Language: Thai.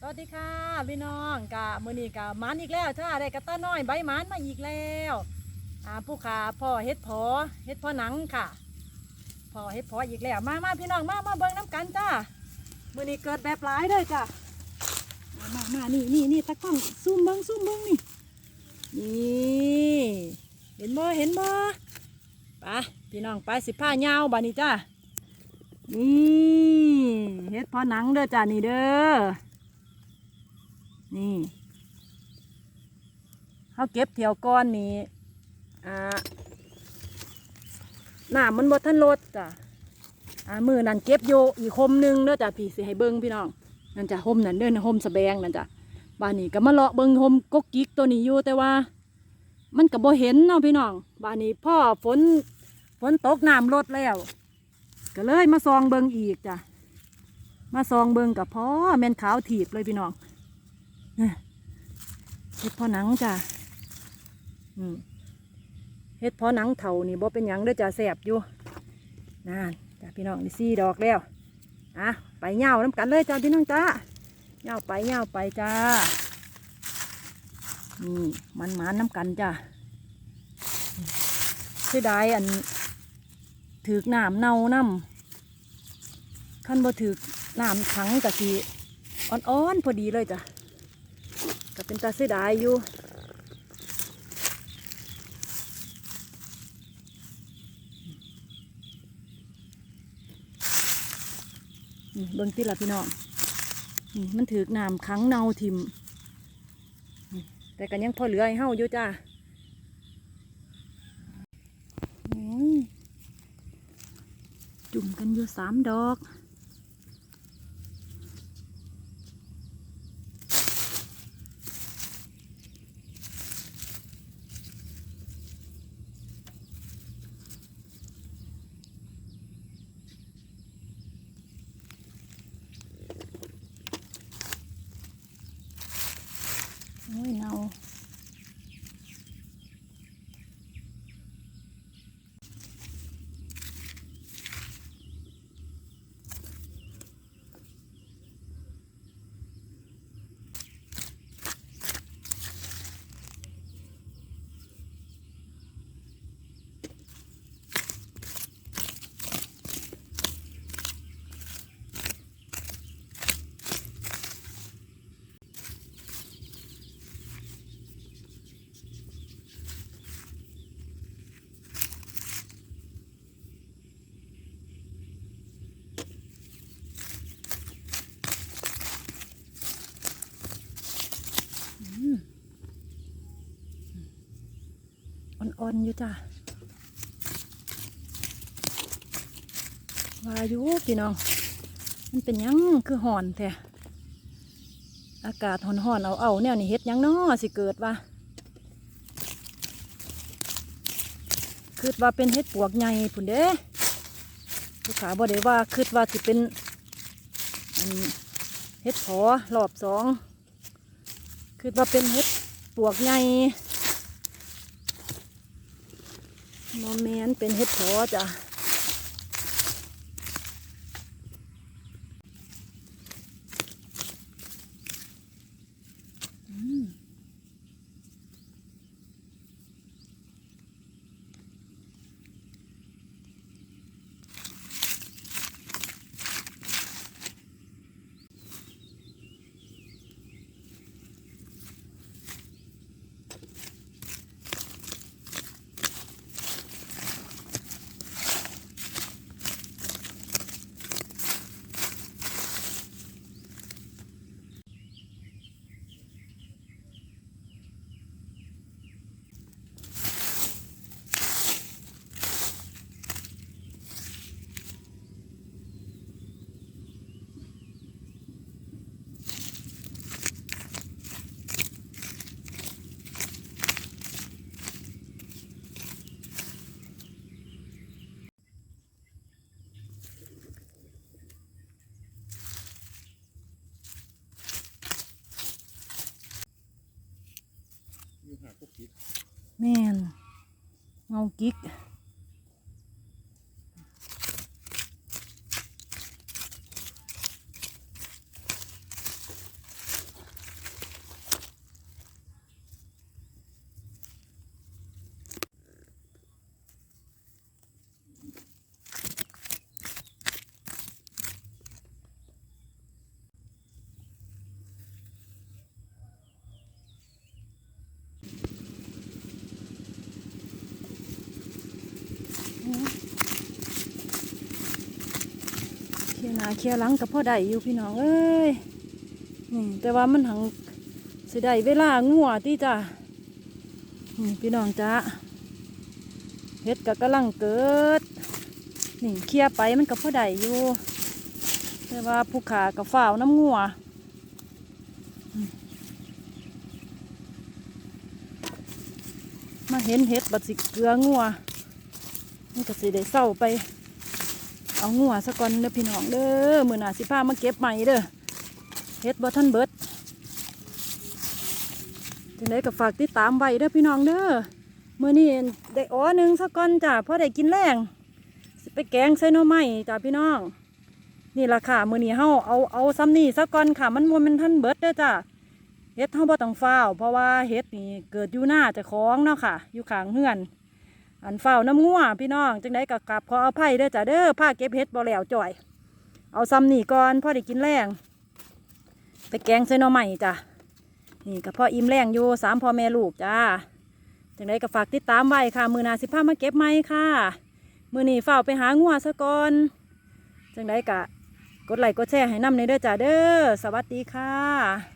สวัสดีค่ะพี่น้องกะมือนี้กะมันอีกแล้วถ้าได้กระต้าน้อยใบมันมาอีกแล้วอ่าผู้ขาพ่อเฮ็ดพอเฮ็ดพอหนังค่ะพ่อเฮ็ดพออีกแล้วมามาพี่น้องมามาเบิ่งน้ำกันจ้ามือนี้เกิดแบบหลายเลยจ้ามามามานี่นี่นี่ตะกล้องซูมเบิ่งซูมเบิ่งนี่นี่เห็นบ่เห็นบ่ไปพี่น้องไปสิผ้ายาบานี้จ้านี่เฮ็ดพอหนังเด้อจ้านี่เด้อ นี่เขาเก็บเที่ยวก้อนนี้อ่าน้ำมันบดทันรถจ้ะอ่ามือนั่นเก็บโยอีกคมหนึงเด้อจ้ะพี่สิให้เบิ้งพี่น้องนั่นจ้ะห่มนั่นเด้อห่มสะแบงนั่นจ้ะบ้านนี้ก็มาเลาะเบิ้งห่มกกกิกตัวนี้อยู่แต่ว่า มันก็บ่เห็นเนาะพี่น้องบ้านนี้พ่อฝนฝนตกน้ำลดแล้ว ก็เลยมาซองเบิ้งอีกจ้ะมาซองเบิ้งกับพ่อแม่นขาวถีบเลยพี่น้อง เฮ็ดพอหนังจ้ะเฮ็ดพอหนังเถานี่บ่เป็นหยังเด้อจ้ะแสบอยู่นั่นจ้ะพี่น้องนี่สี่ดอกแล้วอะไปเหย่าน้ำกันเลยจ้ะพี่น้องจ้าเหย่าไปเหย่าไปจ้านี่มันมานน้ำกันจ้ะเสียดายอันถือกน้ำเน่าน้ำขั้นบ่ถือกน้ำขังกะสิอ่อนๆพอดีเลยจ้ะ ก็เป็นตาเสียดายอยู่นี่เบิ่งติละพี่น้องนี่มันถือน้ำขังเนาทิมแต่กันยังพอเหลือให้เฮาอยู่จ้าจุ่มกันอยู่สามดอก โอ้ยเนา อ่อนอยู่จ้าวายุพี่น้อง มันเป็นยังคือห่อนแท้อากาศห่อนๆเอาเอาแนวนี่เฮ็ดยังน้อสิเกิดว่าคิดว่าเป็นเฮ็ดปวกใหญ่พุ่นเด้ลูกค้าบ่ได้ว่าคิดว่าสิเป็นเฮ็ดพอรอบสองคิดว่าเป็นเฮ็ดปวกใหญ่ โมเมนเป็นเห็ดเพอจ้ะ แม่นเงากิก ห นาเคลียลังกับพ่อได้อยู่พี่น้องเอ้ยนี่แต่ว่ามันหังสิได้เวลางัวที่จ้ะนี่พี่น้องจ้าเฮ็ดก็กำลังเกิดนี่เคลียไปมันกับพ่อได้อยู่แต่ว่าผู้ขากับฝ้าวน้ำงัวมมาเห็นเห็ดบัดสิเกลืองัวมันก็สิได้เศร้าไป เอางัวซะก่อนเด้อพี่น้องเด้อมือหนาสิพามาเก็บใหม่เด้อเฮ็ดบ่ทันเบิดจังไดก็ฝากติดตามไว้เด้อพี่น้องเด้อมื้อนี้ได้อ้อหนึ่งซะก่อนจ้ะพอได้กินแรงไปแกงใส่หน่อไม้จ้ะพี่น้องนี่ละค่ะมือนี้เฮาเอาเอาซ้ำนี่ซะก่อนค่ะมันบ่แมันทันเบิดเด้อจ้ะเฮ็ดเฮาบ่ต้องฟ้าวเพราะว่าเฮ็ดนี่เกิดอยู่หน้าเจ้าของเนาะค่ะ อยู่ข้างเฮือน อันเฝ้าน้ำงัวพี่น้องจังไดก็กลับขออภัยเด้อจ้ะเด้อผ้าเก็บเฮ็ดบ่แล้วจ่อย เอาซ้ำนี่ก่อนพ่อได้กินแรงไปแกงใส่หน่อใหม่จ้ะนี่กับพ่ออิ่มแรงอยู่สามพ่อแม่ลูกจ้าจังไดก็ฝากติดตามไว้ค่ะ มือนาสิพามาเก็บไหมค่ะ มือนี้เฝ้าไปหางัวซะก่อนจังไดก็กดไลค์กดแชร์ให้น้ำในเด้อจ้าเด้อสวัสดีค่ะ